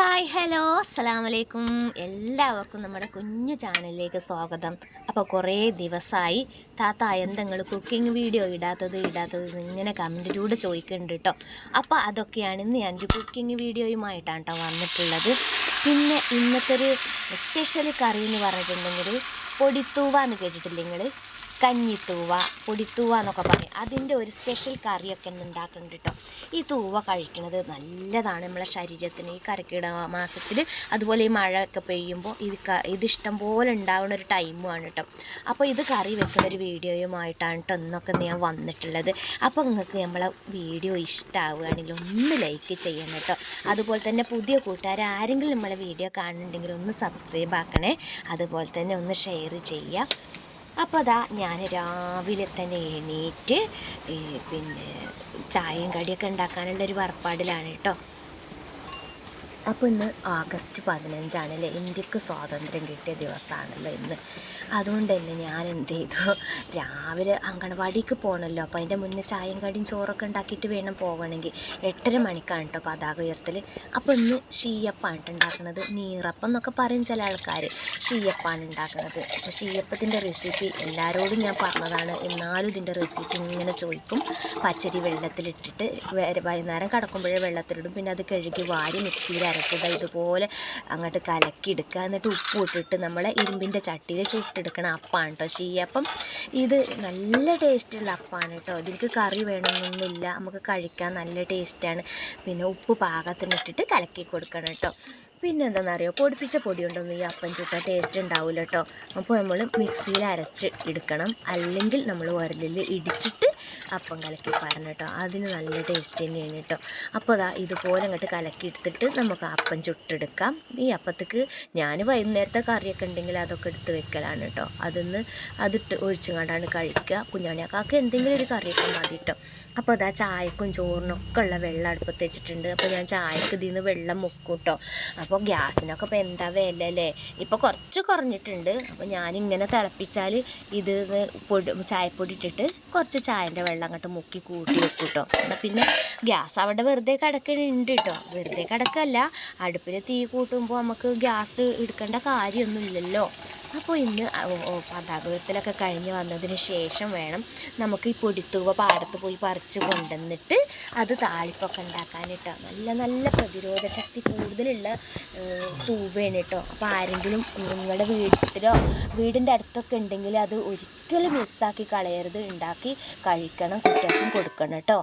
Hi hello. അസ്സാം വലൈക്കും എല്ലാവർക്കും നമ്മുടെ കുഞ്ഞു ചാനലിലേക്ക് സ്വാഗതം. അപ്പോൾ കുറേ ദിവസമായി താത്ത എന്തെങ്കിൽ കുക്കിംഗ് വീഡിയോ ഇടാത്തത് ഇടാത്തത് ഇങ്ങനെ കമന്റിലൂടെ ചോദിക്കുന്നുണ്ട് കേട്ടോ അപ്പോൾ അതൊക്കെയാണ് ഇന്ന് ഞാനൊരു കുക്കിംഗ് വീഡിയോയുമായിട്ടാണ് കേട്ടോ വന്നിട്ടുള്ളത്. പിന്നെ ഇന്നത്തെ ഒരു സ്പെഷ്യൽ കറി എന്ന് പറഞ്ഞിട്ടുണ്ടെങ്കിൽ പൊടിത്തൂവ എന്ന് കേട്ടിട്ടില്ല നിങ്ങൾ? കഞ്ഞിത്തൂവ പൊടിത്തൂവ എന്നൊക്കെ പറയും അതിന്റെ ഒരു സ്പെഷ്യൽ കറിയൊക്കെ ഒന്ന് ഉണ്ടാക്കുന്നുണ്ട് കേട്ടോ ഈ തൂവ കഴിക്കുന്നത് നല്ലതാണ് നമ്മളെ ശരീരത്തിന്. ഈ കരക്കിട മാസത്തിൽ അതുപോലെ ഈ മഴയൊക്കെ പെയ്യുമ്പോൾ ഇത് ക ഇത് ഇഷ്ടം പോലെ ഉണ്ടാവുന്ന ഒരു ടൈമുമാണ് കേട്ടോ അപ്പോൾ ഇത് കറി വെക്കുന്ന ഒരു വീഡിയോയുമായിട്ടാണ് കേട്ടോ ഇന്നൊക്കെ ഞാൻ വന്നിട്ടുള്ളത്. അപ്പോൾ നിങ്ങൾക്ക് നമ്മളെ വീഡിയോ ഇഷ്ടമാവുകയാണെങ്കിൽ ഒന്ന് ലൈക്ക് ചെയ്യണം കേട്ടോ അതുപോലെ തന്നെ പുതിയ കൂട്ടുകാർ ആരെങ്കിലും നമ്മളെ വീഡിയോ കാണുന്നുണ്ടെങ്കിൽ ഒന്ന് സബ്സ്ക്രൈബ് ആക്കണേ. അതുപോലെ തന്നെ ഒന്ന് ഷെയർ ചെയ്യുക. അപ്പോൾ അതാ ഞാൻ രാവിലെ തന്നെ എണീറ്റ് പിന്നെ ചായയും കടിയൊക്കെ ഉണ്ടാക്കാനുള്ളൊരു വറപ്പാടിലാണ് കേട്ടോ അപ്പോൾ ഇന്ന് ആഗസ്റ്റ് പതിനഞ്ചാണല്ലേ? ഇന്ത്യയ്ക്ക് സ്വാതന്ത്ര്യം കിട്ടിയ ദിവസമാണല്ലോ ഇന്ന്. അതുകൊണ്ട് തന്നെ ഞാൻ എന്ത് ചെയ്തു? രാവിലെ അങ്കണവാടിക്ക് പോകണമല്ലോ അപ്പോൾ അതിന്റെ മുന്നേ ചായയും കടിയും ചോറൊക്കെ ഉണ്ടാക്കിയിട്ട് വേണം പോകണമെങ്കിൽ. എട്ടര മണിക്കാണ് കേട്ടോ പതാക ഉയർത്തൽ അപ്പോൾ ഇന്ന് ഷീയപ്പാണ് ഉണ്ടാക്കുന്നത് നീറപ്പം എന്നൊക്കെ പറയും ചില ആൾക്കാർ ഷീയപ്പാണ് ഉണ്ടാക്കുന്നത് അപ്പോൾ ഷീയപ്പത്തിന്റെ റെസിപ്പി എല്ലാവരോടും ഞാൻ പറഞ്ഞതാണ്. എന്നാലും ഇതിന്റെ റെസിപ്പി ഇങ്ങനെ ചോദിക്കും. പച്ചരി വെള്ളത്തിലിട്ടിട്ട് വൈകുന്നേരം കടക്കുമ്പോഴേ വെള്ളത്തിലിടും. പിന്നെ അത് കഴുകി വാരി മിക്സിയിൽ അരച്ചത് ഇതുപോലെ അങ്ങോട്ട് കലക്കി എടുക്കുക എന്നിട്ട് ഉപ്പ് ഇട്ടിട്ട് നമ്മൾ ഇരുമ്പിന്റെ ചട്ടിയിൽ ചുട്ടെടുക്കണ. അപ്പാണ് കേട്ടോ ഷീയപ്പം ഇത് നല്ല ടേസ്റ്റുള്ള അപ്പാണ് കേട്ടോ ഇതിലേക്ക് കറി വേണമെന്നൊന്നുമില്ല. നമുക്ക് കഴിക്കാൻ നല്ല ടേസ്റ്റാണ്. പിന്നെ ഉപ്പ് പാകത്തിനിട്ടിട്ട് കലക്കി കൊടുക്കണം കേട്ടോ പിന്നെ എന്താണെന്നറിയോ പൊടിപ്പിച്ച പൊടി കൊണ്ടൊന്നും ഈ അപ്പം ചുട്ട ടേസ്റ്റ് ഉണ്ടാവില്ല കേട്ടോ അപ്പോൾ നമ്മൾ മിക്സിയിൽ അരച്ച് എടുക്കണം. അല്ലെങ്കിൽ നമ്മൾ ഉരലിൽ ഇടിച്ചിട്ട് അപ്പം കലക്കി പറഞ്ഞു കേട്ടോ അതിന് നല്ല ടേസ്റ്റ് തന്നെയാണ് കേട്ടോ അപ്പോൾ അതാ ഇതുപോലെ അങ്ങോട്ട് കലക്കി എടുത്തിട്ട് നമുക്ക് അപ്പം ചുട്ടെടുക്കാം. ഈ അപ്പത്തേക്ക് ഞാൻ വൈകുന്നേരത്തെ കറിയൊക്കെ ഉണ്ടെങ്കിൽ അതൊക്കെ എടുത്ത് വെക്കലാണ് കേട്ടോ അതിന്ന് അതിട്ട് ഒഴിച്ചുകൊണ്ടാണ് കഴിക്കുക കുഞ്ഞാണിയാക്കാക്ക് എന്തെങ്കിലും ഒരു കറിയൊക്കെ മതി കേട്ടോ അപ്പോൾ അതാ ചായക്കും ചോറിനൊക്കെ ഉള്ള വെള്ളം അടുപ്പത്ത് വെച്ചിട്ടുണ്ട്. അപ്പോൾ ഞാൻ ചായക്ക് ഇതിൽ നിന്ന് വെള്ളം മുക്കും കേട്ടോ അപ്പോൾ ഗ്യാസിനൊക്കെ ഇപ്പോൾ എന്താ വില അല്ലേ? ഇപ്പോൾ കുറച്ച് കുറഞ്ഞിട്ടുണ്ട്. അപ്പോൾ ഞാനിങ്ങനെ തിളപ്പിച്ചാൽ ഇത് പൊടി ചായപ്പൊടി ഇട്ടിട്ട് കുറച്ച് ചായന്റെ വെള്ളം അങ്ങോട്ട് മുക്കി കൂട്ടി വെക്കും കേട്ടോ പിന്നെ ഗ്യാസ് അവിടെ വെറുതെ കിടക്കുന്നുണ്ട് കേട്ടോ വെറുതെ കിടക്കല്ല. അടുപ്പിൽ തീ കൂട്ടുമ്പോൾ നമുക്ക് ഗ്യാസ് എടുക്കേണ്ട കാര്യമൊന്നുമില്ലല്ലോ. അപ്പോൾ ഇന്ന് പതാകത്തിലൊക്കെ കഴിഞ്ഞ് വന്നതിന് ശേഷം വേണം നമുക്ക് ഈ പൊടിത്തുവ പാടത്ത് പോയി പറിച്ച് കൊണ്ടുവന്നിട്ട് അത് താളിപ്പൊക്കെ ഉണ്ടാക്കാൻ കേട്ടോ നല്ല നല്ല പ്രതിരോധ ശക്തി കൂടുതലുള്ള തൂവാണ് കേട്ടോ. അപ്പോൾ ആരെങ്കിലും നിങ്ങളുടെ വീട്ടിലോ വീടിന്റെ അടുത്തൊക്കെ ഉണ്ടെങ്കിൽ അത് ഒരിക്കലും മിസ്സാക്കി കളയരുത്. ഉണ്ടാക്കി കഴിക്കണം കുട്ടികൾക്കും കൊടുക്കണം കേട്ടോ.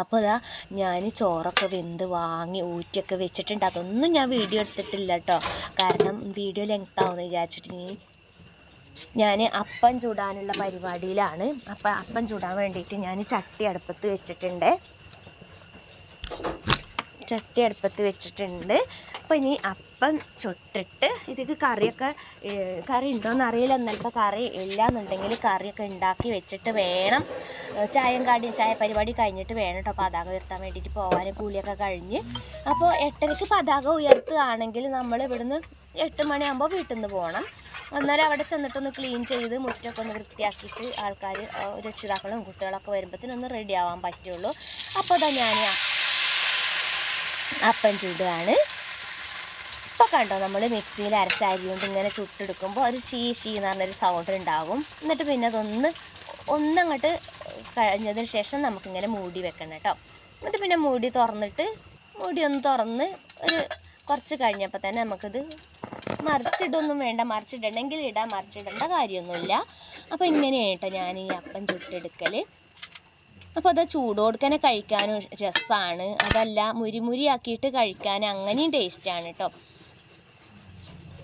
അപ്പോൾ ഇതാ ഞാൻ ചോറൊക്കെ വെന്ത് വാങ്ങി ഊറ്റിയൊക്കെ വെച്ചിട്ടുണ്ട്. അതൊന്നും ഞാൻ വീഡിയോ എടുത്തിട്ടില്ല കേട്ടോ കാരണം വീഡിയോ ലെങ്ത് ആവുമെന്ന് വിചാരിച്ചിട്ട് ഇനി ഞാൻ അപ്പം ചൂടാനുള്ള പരിപാടിയിലാണ്. അപ്പം അപ്പം ചൂടാൻ വേണ്ടിയിട്ട് ഞാൻ ചട്ടി അടുപ്പത്ത് വെച്ചിട്ടുണ്ട്. ചട്ടി അടുപ്പത്ത് വെച്ചിട്ടുണ്ട്. അപ്പോൾ ഇനി അപ്പം ചുട്ടിട്ട് ഇതിക്ക് കറിയൊക്കെ കറി ഉണ്ടോയെന്ന് അറിയില്ല. ഇന്നലത്തെ കറി ഇല്ല എന്നുണ്ടെങ്കിൽ കറിയൊക്കെ ഉണ്ടാക്കി വെച്ചിട്ട് വേണം. ചായം കാടി ചായ പരിപാടി കഴിഞ്ഞിട്ട് വേണം കേട്ടോ പതാക ഉയർത്താൻ വേണ്ടിയിട്ട് പോകാൻ കൂലിയൊക്കെ കഴിഞ്ഞ്. അപ്പോൾ എട്ടരയ്ക്ക് പതാക ഉയർത്തുകയാണെങ്കിൽ നമ്മൾ ഇവിടുന്ന് എട്ട് മണിയാകുമ്പോൾ വീട്ടിൽ നിന്ന് പോകണം എന്നാലും അവിടെ ചെന്നിട്ടൊന്ന് ക്ലീൻ ചെയ്ത് മുറ്റമൊക്കെ ഒന്ന് വൃത്തിയാക്കിയിട്ട് ആൾക്കാർ രക്ഷിതാക്കളും കുട്ടികളൊക്കെ വരുമ്പോഴത്തേനൊന്ന് റെഡി ആവാൻ പറ്റുള്ളൂ. അപ്പോൾ തന്നെ ഞാൻ അപ്പം ചൂടുകയാണ്. ഇപ്പോൾ കണ്ടോ നമ്മൾ മിക്സിയിൽ അരച്ച അരി കൊണ്ട് ഇങ്ങനെ ചുട്ടെടുക്കുമ്പോൾ ഒരു ഷീ ഷീ എന്ന് പറഞ്ഞൊരു സൗണ്ട് ഉണ്ടാകും എന്നിട്ട് പിന്നെ അതൊന്ന് ഒന്നങ്ങോട്ട് കഴിഞ്ഞതിന് ശേഷം നമുക്കിങ്ങനെ മൂടി വെക്കണം കേട്ടോ. എന്നിട്ട് പിന്നെ മൂടി തുറന്നിട്ട് മൂടി ഒന്ന് തുറന്ന് ഒരു കുറച്ച് കഴിഞ്ഞപ്പോൾ തന്നെ നമുക്കിത് മറിച്ചിടൊന്നും വേണ്ട മറിച്ചിടണമെങ്കിൽ ഇടാം മറിച്ചിടേണ്ട കാര്യമൊന്നുമില്ല. അപ്പോൾ ഇങ്ങനെയാണ് കേട്ടോ ഞാൻ ഈ അപ്പം ചുട്ടെടുക്കൽ അപ്പോൾ അത് ചൂടോടുക്കനെ കഴിക്കാനും രസമാണ് അതല്ല മുരിമുരിയാക്കിയിട്ട് കഴിക്കാൻ അങ്ങനെയും ആണ് കേട്ടോ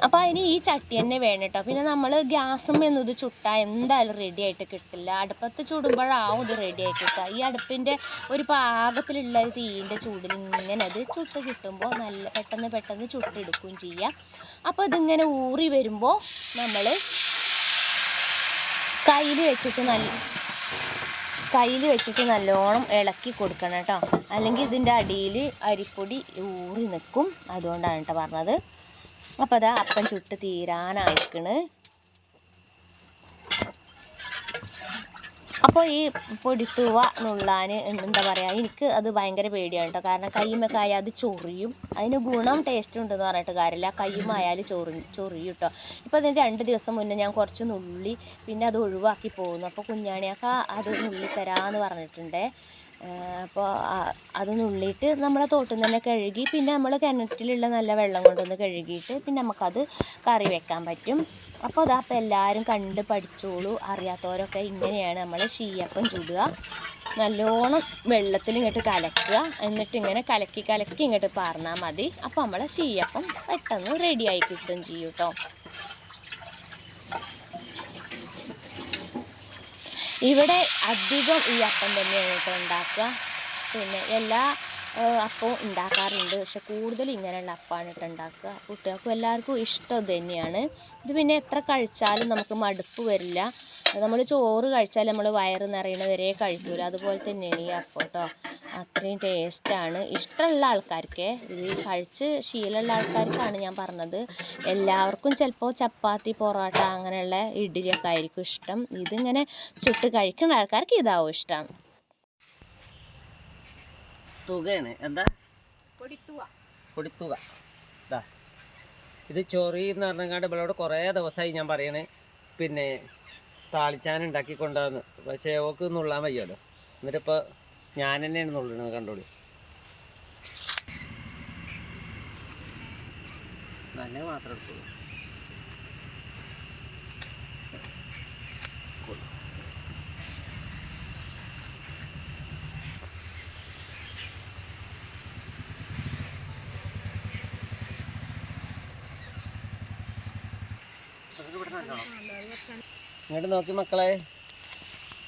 അപ്പോൾ അതിന് ഈ ചട്ടി തന്നെ വേണം കേട്ടോ പിന്നെ നമ്മൾ ഗ്യാസും എന്നും ഇത് ചുട്ടാൽ എന്തായാലും റെഡി ആയിട്ട് കിട്ടില്ല. അടുപ്പത്ത് ചൂടുമ്പോഴാവും ഇത് റെഡി ആയി കിട്ടുക. ഈ അടുപ്പിന്റെ ഒരു പാകത്തിലുള്ള തീന്റെ ചൂടിൽ ഇങ്ങനെ അത് ചുട്ട് കിട്ടുമ്പോൾ നല്ല പെട്ടെന്ന് പെട്ടെന്ന് ചുട്ടെടുക്കുകയും ചെയ്യാം. അപ്പോൾ ഇതിങ്ങനെ ഊറി വരുമ്പോൾ നമ്മൾ കയ്യിൽ വെച്ചിട്ട് നല്ല കയ്യിൽ വെച്ചിട്ട് നല്ലോണം ഇളക്കി കൊടുക്കണം കേട്ടോ. അല്ലെങ്കിൽ ഇതിന്റെ അടിയിൽ അരിപ്പൊടി ഊറി നിൽക്കും. അതുകൊണ്ടാണ് കേട്ടോ പറഞ്ഞത്. അപ്പോൾ അതാ അപ്പം ചുട്ട് തീരാനായിക്കണ്. അപ്പോൾ ഈ പൊടിത്തുവ നുള്ളാൻ എന്താ പറയുക എനിക്ക് അത് ഭയങ്കര പേടിയാണ് കേട്ടോ കാരണം കയ്യുമൊക്കെ ആയാൽ അത് ചൊറിയും. അതിന് ഗുണം ടേസ്റ്റ് ഉണ്ടെന്ന് പറഞ്ഞിട്ട് കാര്യമില്ല. കയ്യുമായാലും ചൊറി ചൊറിയും കേട്ടോ ഇപ്പോൾ അതിന് രണ്ട് ദിവസം മുന്നേ ഞാൻ കുറച്ച് നുള്ളി പിന്നെ അത് ഒഴിവാക്കി പോകുന്നു. അപ്പോൾ കുഞ്ഞാണിയൊക്കെ അത് നുള്ളി തരാമെന്ന് പറഞ്ഞിട്ടുണ്ടേ. അപ്പോൾ അത് നുള്ളിയിട്ട് നമ്മളെ തോട്ടിൽ നിന്ന് തന്നെ കഴുകി പിന്നെ നമ്മൾ കിണറ്റിലുള്ള നല്ല വെള്ളം കൊണ്ടൊന്ന് കഴുകിയിട്ട് പിന്നെ നമുക്കത് കറി വെക്കാൻ പറ്റും. അപ്പോൾ അതാ അപ്പോൾ എല്ലാവരും കണ്ട് പഠിച്ചോളൂ. അറിയാത്തവരൊക്കെ ഇങ്ങനെയാണ് നമ്മൾ ശീയപ്പം ചുടുക. നല്ലോണം വെള്ളത്തിൽ ഇങ്ങോട്ട് കലക്കുക. എന്നിട്ട് ഇങ്ങനെ കലക്കി കലക്കി ഇങ്ങോട്ട് പാർന്നാൽ മതി. അപ്പോൾ നമ്മളെ ശീയപ്പം പെട്ടെന്ന് റെഡിയായി കിട്ടും ചെയ്യും കേട്ടോ ഇവിടെ അധികം ഈ അപ്പം തന്നെയാണ് കേട്ടോ ഉണ്ടാക്കുക. പിന്നെ എല്ലാ അപ്പവും ഉണ്ടാക്കാറുണ്ട്. പക്ഷെ കൂടുതൽ ഇങ്ങനെയുള്ള അപ്പമാണ് കേട്ടോ ഉണ്ടാക്കുക. കുട്ടികൾക്കും എല്ലാവർക്കും ഇഷ്ടം തന്നെയാണ്. ഇത് പിന്നെ എത്ര കഴിച്ചാലും നമുക്ക് മടുപ്പ് വരില്ല. നമ്മൾ ചോറ് കഴിച്ചാൽ നമ്മൾ വയറ് നിറയണ വരെ കഴിക്കൂല അതുപോലെ തന്നെയാണ് ഈ അപ്പം കേട്ടോ അത്രയും ടേസ്റ്റാണ് ഇഷ്ടമുള്ള ആൾക്കാർക്ക് ഇത് കഴിച്ച് ശീലമുള്ള ആൾക്കാർക്കാണ് ഞാൻ പറഞ്ഞത്. എല്ലാവർക്കും ചിലപ്പോൾ ചപ്പാത്തി പൊറോട്ട അങ്ങനെയുള്ള ഇഡ്ഡലിയൊക്കെ ആയിരിക്കും ഇഷ്ടം. ഇതിങ്ങനെ ചുട്ട് കഴിക്കുന്ന ആൾക്കാർക്ക് ഇതാവും ഇഷ്ടം. തുകയാണ്. എന്താ? പൊടിത്തുക. ഇതാ ഇത് ചൊറി എന്ന് പറഞ്ഞാണ്ട് ഇവളോട് കുറേ ദിവസമായി ഞാൻ പറയണേ. പിന്നെ താളിച്ചാൻ ഉണ്ടാക്കി കൊണ്ടുവന്ന്. പക്ഷേ ഓക്ക് നുള്ളാൻ വയ്യല്ലോ എന്നിട്ടിപ്പോൾ ഞാൻ തന്നെയാണ് നുള്ളണത് കണ്ടോളി. തന്നെ മാത്രം എടുത്തോളൂ ഇങ്ങോട്ട് നോക്കി മക്കളെ.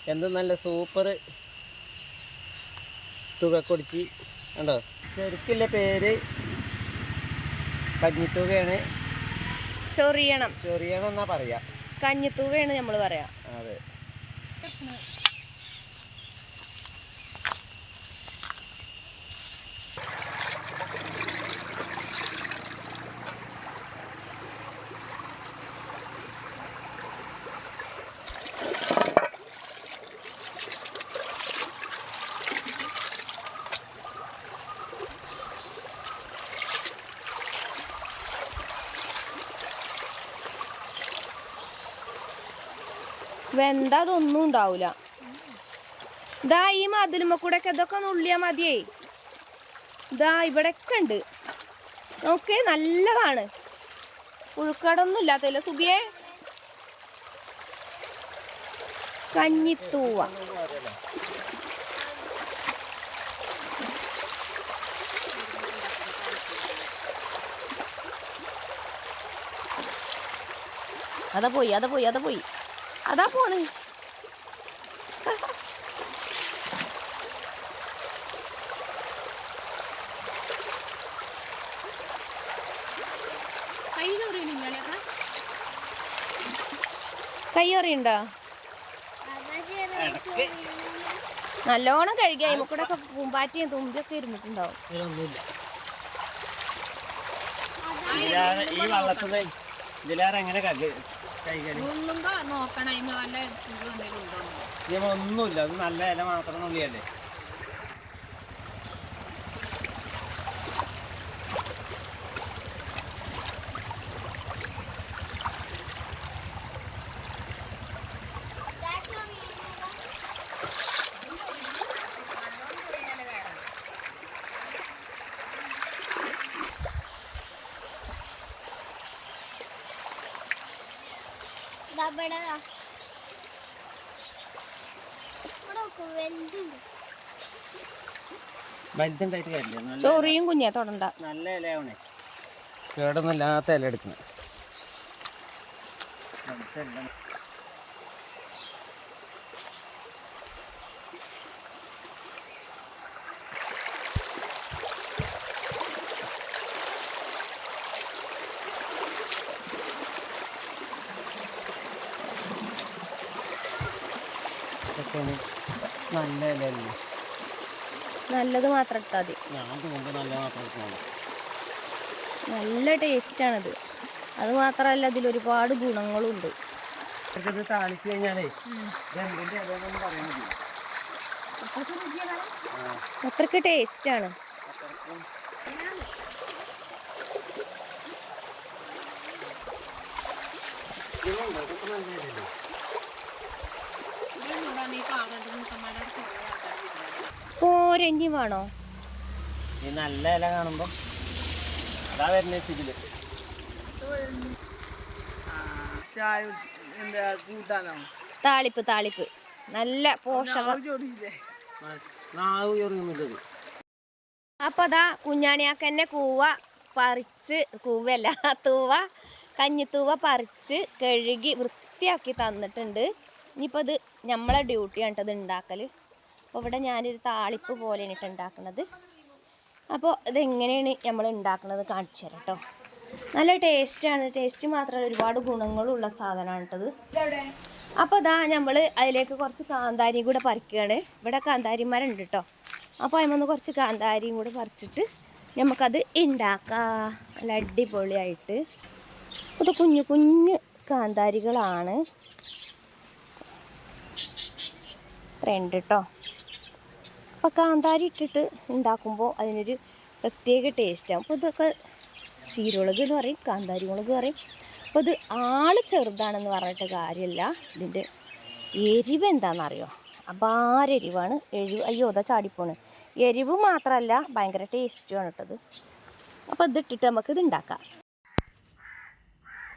എന്ത് നല്ല സൂപ്പർ തുകക്കൊടിച്ച് കണ്ടോ? ശരിക്കില്ല പേര് കഞ്ഞിത്തുകയാണ്. ചൊറിയണം. ചൊറിയണം എന്നാ പറയാ. കഞ്ഞിത്തുകയാണ് നമ്മൾ പറയാ. അതെ. വെന്ത അതൊന്നും ഉണ്ടാവൂല. ദാ ഈ മതിലുമ്മ കൂടെ ഒക്കെ ഇതൊക്കെ നുള്ളിയാ മതിയേ. ദാ ഇവിടെയൊക്കെ ഉണ്ട്. നോക്ക് നല്ലതാണ്. പുഴുക്കടൊന്നും ഇല്ലാത്തല്ല സുബിയെ? കഞ്ഞിത്തൂവ. അതാ പോയി അതാ പോയി അതാ പോയി. അതാ പോണ്. കയ്യൊറിയുണ്ടോ നല്ലോണം കഴുകി അയിമക്കൂടെ ഒക്കെ പൂമ്പാറ്റിയും തുമ്പിയൊക്കെ ഇരുന്നിട്ടുണ്ടാവും. ഇതിലൊന്നുമില്ല. നല്ല നുള്ളുമ്പോ നോക്കണം അതിന് വല്ല പുഴു എന്തെങ്കിലും ഉണ്ടോ ഇതിമൊന്നുമില്ല അത് നല്ല ഇല മാത്രം നുള്ളിയല്ലേ വലുതുണ്ടായിട്ട് കാര്യമില്ല നല്ല ചോറിയും കുഞ്ഞാ തൊടണ്ട. നല്ല ഇലയാവണേ. കേടൊന്നുമില്ലാത്ത ഇല എടുക്കണം. ഇതൊക്കെയാണ് നല്ല ഇലല്ലേ നല്ലത് മാത്രം എടുത്താൽ മതി. ഞാൻ നല്ല മാത്രം നല്ല ടേസ്റ്റാണിത് അത് മാത്രമല്ല ഇതിൽ ഒരുപാട് ഗുണങ്ങളുണ്ട്. ഇത് താളിച്ച് കഴിഞ്ഞാലേ ഇതെന്തിന്റെ ഇലയെന്നൊന്നും പറയാൻ പറ്റില്ല. അത്രയ്ക്ക് ടേസ്റ്റാണ് ഇതുണ്ടോ? ഇതൊക്കെ നല്ല ഇലയല്ലേ? ഇതൊന്നും ഈ കാറുണ്ട് മുത്തന്മാരോട് കുറേ ആൾക്കാർ പോരഞ്ഞി വേണോ? ഈ നല്ല ഇല കാണുമ്പോ അതാ വരുന്ന ഇതിൽ. ചായ എന്താ കൂട്ടാനോ? താളിപ്പ് താളിപ്പ്. നല്ല പോഷകം അപ്പൊ അതാ കുഞ്ഞാണിയാക്കന്നെ കൂവ പറിച്ച് കൂവല്ല തൂവ കഞ്ഞിത്തൂവ പറിച്ച് കഴുകി വൃത്തിയാക്കി തന്നിട്ടുണ്ട്. ഇനിയിപ്പോൾ ഇത് നമ്മളെ ഡ്യൂട്ടിയാണ് ഇത് ഉണ്ടാക്കൽ അപ്പോൾ ഇവിടെ ഞാനൊരു താളിപ്പ് പോലെയാണ് ഇട്ട് ഉണ്ടാക്കുന്നത് അപ്പോൾ ഇതെങ്ങനെയാണ് നമ്മൾ ഉണ്ടാക്കുന്നത് കാണിച്ചു തരാം കേട്ടോ നല്ല ടേസ്റ്റാണ് ടേസ്റ്റ് മാത്രമല്ല ഒരുപാട് ഗുണങ്ങളുള്ള സാധനമാണ് കേട്ടത് അപ്പോൾ ഇതാ നമ്മൾ അതിലേക്ക് കുറച്ച് കാന്താരിയും കൂടെ പറിക്കുകയാണ് ഇവിടെ കാന്താരിമാരുണ്ട് കേട്ടോ അപ്പോൾ അതിമൊന്ന് കുറച്ച് കാന്താരിയും കൂടെ പറിച്ചിട്ട് നമുക്കത് ഉണ്ടാക്കാം നല്ല അടിപൊളിയായിട്ട്. അത് കുഞ്ഞു കുഞ്ഞു കാന്താരികളാണ്. ഇത്രയുണ്ട് കേട്ടോ അപ്പോൾ കാന്താരി ഇട്ടിട്ട് ഉണ്ടാക്കുമ്പോൾ അതിനൊരു പ്രത്യേക ടേസ്റ്റാണ് അപ്പോൾ ഇതൊക്കെ ചീരുളക് എന്ന് പറയും കാന്താരി മുളക് പറയും. അപ്പോൾ ഇത് ആൾ ചെറുതാണെന്ന് പറഞ്ഞിട്ട് കാര്യമില്ല ഇതിന്റെ എരിവ് എന്താണെന്നറിയോ? അപാരെരിവാണ് എരിവ് അയ്യോ അതാ ചാടിപ്പോണ്. എരിവ് മാത്രമല്ല ഭയങ്കര ടേസ്റ്റുമാണ് കേട്ടത് അപ്പോൾ ഇതിട്ടിട്ട് നമുക്ക് ഇത് ഉണ്ടാക്കാം.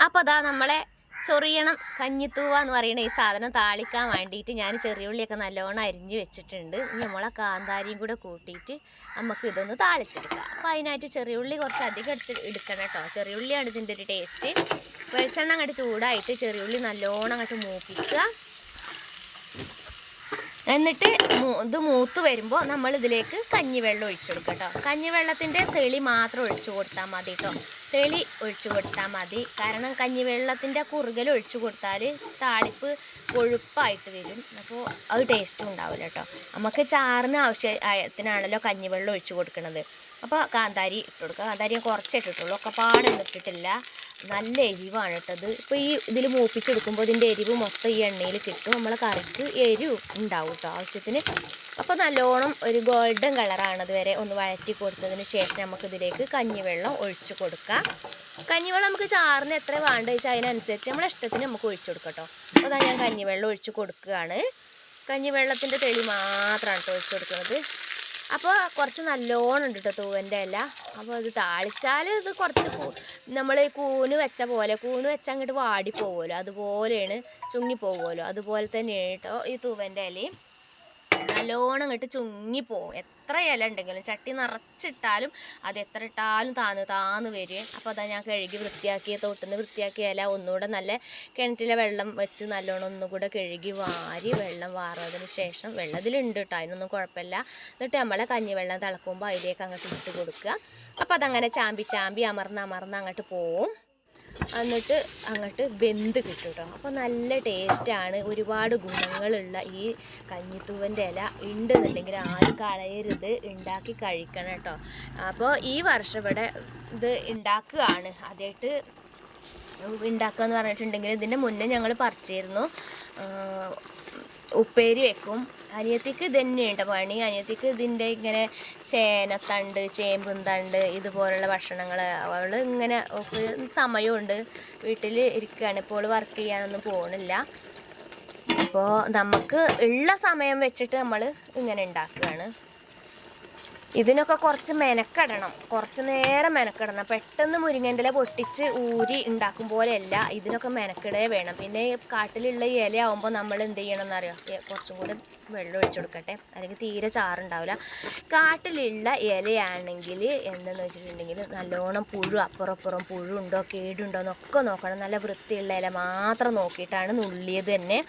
അപ്പോൾ അതാ നമ്മളെ ചൊറിയണം കഞ്ഞിത്തൂവ എന്ന് പറയുന്ന ഈ സാധനം താളിക്കാൻ വേണ്ടിയിട്ട് ഞാൻ ചെറിയ ഉള്ളിയൊക്കെ നല്ലോണം അരിഞ്ഞ് വെച്ചിട്ടുണ്ട്. ഇനി നമ്മളെ കാന്താരിയും കൂടെ കൂട്ടിയിട്ട് നമുക്ക് ഇതൊന്ന് താളിച്ചെടുക്കാം. അപ്പോൾ അതിനായിട്ട് ചെറിയുള്ളി കുറച്ച് അധികം എടുത്ത് എടുക്കണം കേട്ടോ. ചെറിയുള്ളിയാണ് ഇതിന്റെ ഒരു ടേസ്റ്റ്. വെളിച്ചെണ്ണ അങ്ങോട്ട് ചൂടായിട്ട് ചെറിയ ഉള്ളി നല്ലോണം അങ്ങോട്ട് മൂപ്പിക്കുക. എന്നിട്ട് ഇത് മൂത്ത് വരുമ്പോൾ നമ്മൾ ഇതിലേക്ക് കഞ്ഞിവെള്ളം ഒഴിച്ചു കൊടുക്കുക കേട്ടോ കഞ്ഞിവെള്ളത്തിന്റെ തെളി മാത്രം ഒഴിച്ചു കൊടുത്താൽ മതി കേട്ടോ തെളി ഒഴിച്ചു കൊടുത്താൽ മതി. കാരണം കഞ്ഞിവെള്ളത്തിന്റെ കുറുകൽ ഒഴിച്ചു കൊടുത്താൽ താളിപ്പ് കൊഴുപ്പായിട്ട് വരും. അപ്പോൾ അത് ടേസ്റ്റും ഉണ്ടാവില്ല കേട്ടോ നമുക്ക് ചാറിന് ആവശ്യത്തിനാണല്ലോ കഞ്ഞിവെള്ളം ഒഴിച്ചു കൊടുക്കുന്നത് അപ്പോൾ കാന്താരി ഇട്ട് കൊടുക്കുക കാന്താരി കുറച്ചിട്ടിട്ടുള്ളൂ കുറച്ചേ ഒക്കെ പാടൊന്നും ഇട്ടിട്ടില്ല. നല്ല എരിവാണ് കേട്ടത് ഇപ്പോൾ ഈ ഇതിൽ മൂപ്പിച്ചെടുക്കുമ്പോൾ ഇതിന്റെ എരിവ് മൊത്തം ഈ എണ്ണയിൽ കിട്ടും. നമ്മളെ കറിക്ക് എരിവ് ഉണ്ടാവും കേട്ടോ ആവശ്യത്തിന്. അപ്പോൾ നല്ലോണം ഒരു ഗോൾഡൻ കളറാണത് വരെ ഒന്ന് വഴറ്റി കൊടുത്തതിന് ശേഷം നമുക്കിതിലേക്ക് കഞ്ഞിവെള്ളം ഒഴിച്ച് കൊടുക്കാം. കഞ്ഞിവെള്ളം നമുക്ക് ചാറിന് എത്ര വേണ്ട വെച്ചാൽ അതിനനുസരിച്ച് നമ്മളെ ഇഷ്ടത്തിന് നമുക്ക് ഒഴിച്ചു കൊടുക്കാം കേട്ടോ അപ്പോൾ ഞാൻ കഞ്ഞിവെള്ളം ഒഴിച്ച് കൊടുക്കുകയാണ്. കഞ്ഞിവെള്ളത്തിന്റെ തെളി മാത്രമാണ് കേട്ടോ ഒഴിച്ച് കൊടുക്കുന്നത്. അപ്പോൾ കുറച്ച് നല്ലോണം ഉണ്ട് കേട്ടോ തൂവന്റെ ഇല. അപ്പോൾ ഇത് താളിച്ചാൽ ഇത് കുറച്ച് നമ്മൾ കൂന് വെച്ച പോലെ കൂന് വെച്ച അങ്ങോട്ട് വാടി അതുപോലെയാണ് ചുങ്ങി പോകുമല്ലോ അതുപോലെ തന്നെയാണ് കേട്ടോ ഈ തൂവന്റെ ഇലയും. നല്ലോണം ഇങ്ങോട്ട് ചുങ്ങിപ്പോവും എത്ര ഇല ഉണ്ടെങ്കിലും ചട്ടി നിറച്ചിട്ടാലും അത് എത്ര ഇട്ടാലും താന്ന് താന്ന് വരും. അപ്പോൾ അതാ ഞാൻ കഴുകി വൃത്തിയാക്കിയ തോട്ടുനിന്ന് വൃത്തിയാക്കിയ ഇല ഒന്നുകൂടെ നല്ല കിണറ്റിലെ വെള്ളം വെച്ച് നല്ലോണം ഒന്നുകൂടെ കഴുകി വാരി വെള്ളം വാറതിന് ശേഷം വെള്ളത്തിലുണ്ട് കേട്ടോ അതിനൊന്നും കുഴപ്പമില്ല. എന്നിട്ട് നമ്മളെ കഞ്ഞിവെള്ളം തിളക്കുമ്പോൾ അതിലേക്ക് അങ്ങോട്ട് ഇട്ട് കൊടുക്കുക. അപ്പോൾ അതങ്ങനെ ചാമ്പി ചാമ്പി അമർന്ന് അമർന്ന് അങ്ങോട്ട് പോവും. എന്നിട്ട് അങ്ങോട്ട് വെന്ത് കിട്ടും കേട്ടോ അപ്പോൾ നല്ല ടേസ്റ്റാണ് ഒരുപാട് ഗുണങ്ങളുള്ള ഈ കഞ്ഞിത്തൂവന്റെ ഇല ഉണ്ടെന്നുണ്ടെങ്കിൽ ആരും കളയരുത്. ഉണ്ടാക്കി കഴിക്കണം കേട്ടോ. അപ്പോൾ ഈ വർഷം ഇവിടെ ഇത് ഉണ്ടാക്കുകയാണ് അതായിട്ട് ഉണ്ടാക്കുക എന്ന് പറഞ്ഞിട്ടുണ്ടെങ്കിൽ ഇതിന്റെ മുന്നേ ഞങ്ങൾ പറിച്ചിരുന്നു. ഉപ്പേരി വെക്കും. അനിയത്തിക്ക് ഇത് തന്നെയുണ്ട് പണി. അനിയത്തിക്ക് ഇതിന്റെ ഇങ്ങനെ ചേനത്തണ്ട് ചേമ്പും തണ്ട് ഇതുപോലുള്ള ഭക്ഷണങ്ങൾ അവൾ ഇങ്ങനെ സമയമുണ്ട്. വീട്ടിൽ ഇരിക്കുകയാണ് ഇപ്പോൾ വർക്ക് ചെയ്യാനൊന്നും പോകണില്ല അപ്പോൾ നമുക്ക് ഉള്ള സമയം വെച്ചിട്ട് നമ്മൾ ഇങ്ങനെ ഉണ്ടാക്കുകയാണ് ഇതിനൊക്കെ കുറച്ച് മെനക്കെടണം. കുറച്ച് നേരം മെനക്കെടണം. പെട്ടെന്ന് മുരിങ്ങന്റെ ഇല പൊട്ടിച്ച് ഊരി ഉണ്ടാക്കും പോലെയല്ല ഇതിനൊക്കെ മെനക്കെടേ വേണം. പിന്നെ കാട്ടിലുള്ള ഈ ഇലയാവുമ്പോൾ നമ്മൾ എന്ത് ചെയ്യണം എന്നറിയാം കുറച്ചും കൂടെ വെള്ളം ഒഴിച്ചു കൊടുക്കട്ടെ. അല്ലെങ്കിൽ തീരെ ചാറുണ്ടാവില്ല. കാട്ടിലുള്ള ഇലയാണെങ്കിൽ എന്തെന്ന് വെച്ചിട്ടുണ്ടെങ്കിൽ നല്ലോണം പുഴു അപ്പുറപ്പുറം പുഴുണ്ടോ കേടുണ്ടോ എന്നൊക്കെ നോക്കണം. നല്ല വൃത്തിയുള്ള ഇല മാത്രം നോക്കിയിട്ടാണ് നുള്ളിയത് തന്നെ.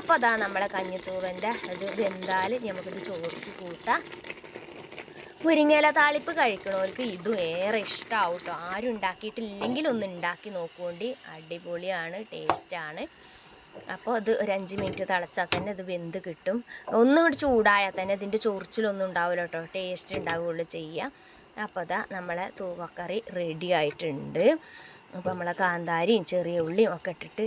അപ്പോൾ അതാ നമ്മളെ കഞ്ഞിത്തൂവന്റെ ഇത് വെന്താൽ നമുക്കിത് ചോറിക്ക് കൂട്ടാം. മുരിങ്ങയില താളിപ്പ് കഴിക്കണവർക്ക് ഇതും ഏറെ ഇഷ്ടമാവും കേട്ടോ ആരും ഉണ്ടാക്കിയിട്ടില്ലെങ്കിൽ ഒന്ന് ഉണ്ടാക്കി നോക്കുകൊണ്ട് അടിപൊളിയാണ് ടേസ്റ്റാണ്. അപ്പോൾ അത് ഒരു അഞ്ച് മിനിറ്റ് തിളച്ചാൽ തന്നെ ഇത് വെന്ത് കിട്ടും. ഒന്നും കൂടി ചൂടായാൽ തന്നെ ഇതിന്റെ ചൊറിച്ചിലൊന്നും ഉണ്ടാവില്ല കേട്ടോ ടേസ്റ്റ് ഉണ്ടാവുകയുള്ളൂ ചെയ്യുക അപ്പോൾ അതാ നമ്മളെ തൂവക്കറി റെഡി ആയിട്ടുണ്ട്. അപ്പോൾ നമ്മളെ കാന്താരിയും ചെറിയ ഉള്ളിയും ഒക്കെ ഇട്ടിട്ട്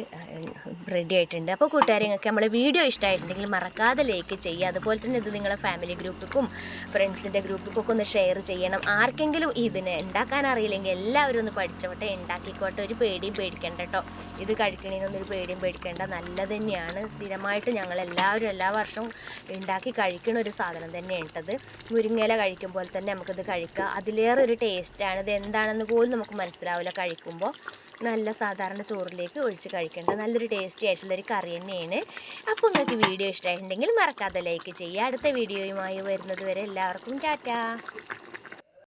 റെഡി ആയിട്ടുണ്ട്. അപ്പോൾ കൂട്ടുകാരെ നിങ്ങൾക്ക് നമ്മളെ വീഡിയോ ഇഷ്ടമായിട്ടുണ്ടെങ്കിൽ മറക്കാതെ ലൈക്ക് ചെയ്യുക. അതുപോലെ തന്നെ ഇത് നിങ്ങളെ ഫാമിലി ഗ്രൂപ്പിക്കും ഫ്രണ്ട്സിന്റെ ഗ്രൂപ്പിക്കൊക്കെ ഒന്ന് ഷെയർ ചെയ്യണം. ആർക്കെങ്കിലും ഇതിന് ഉണ്ടാക്കാൻ അറിയില്ലെങ്കിൽ എല്ലാവരും ഒന്ന് പഠിച്ചോട്ടെ. ഉണ്ടാക്കിക്കോട്ടെ ഒരു പേടിയും പേടിക്കേണ്ട കേട്ടോ ഇത് കഴിക്കണേനൊന്നും ഒരു പേടിയും പേടിക്കേണ്ട. നല്ലത് തന്നെയാണ്. സ്ഥിരമായിട്ട് ഞങ്ങൾ എല്ലാവരും എല്ലാ വർഷവും ഉണ്ടാക്കി കഴിക്കണ ഒരു സാധനം തന്നെയാണ് ഇട്ടത് മുരിങ്ങയില കഴിക്കുമ്പോൾ തന്നെ നമുക്കിത് കഴിക്കാം. അതിലേറെ ഒരു ടേസ്റ്റാണ് ഇത് എന്താണെന്ന് പോലും നമുക്ക് മനസ്സിലാവില്ല കഴിക്കുമ്പോൾ നല്ല സാധാരണ ചോറിലേക്ക് ഒഴിച്ച് കഴിക്കേണ്ട നല്ലൊരു ടേസ്റ്റി ആയിട്ടുള്ളൊരു കറി തന്നെയാണ്. അപ്പോൾ നിങ്ങൾക്ക് വീഡിയോ ഇഷ്ടമായിട്ടുണ്ടെങ്കിൽ മറക്കാതെ ലൈക്ക് ചെയ്യുക. അടുത്ത വീഡിയോയുമായി വരുന്നത് വരെ എല്ലാവർക്കും ടാറ്റാ.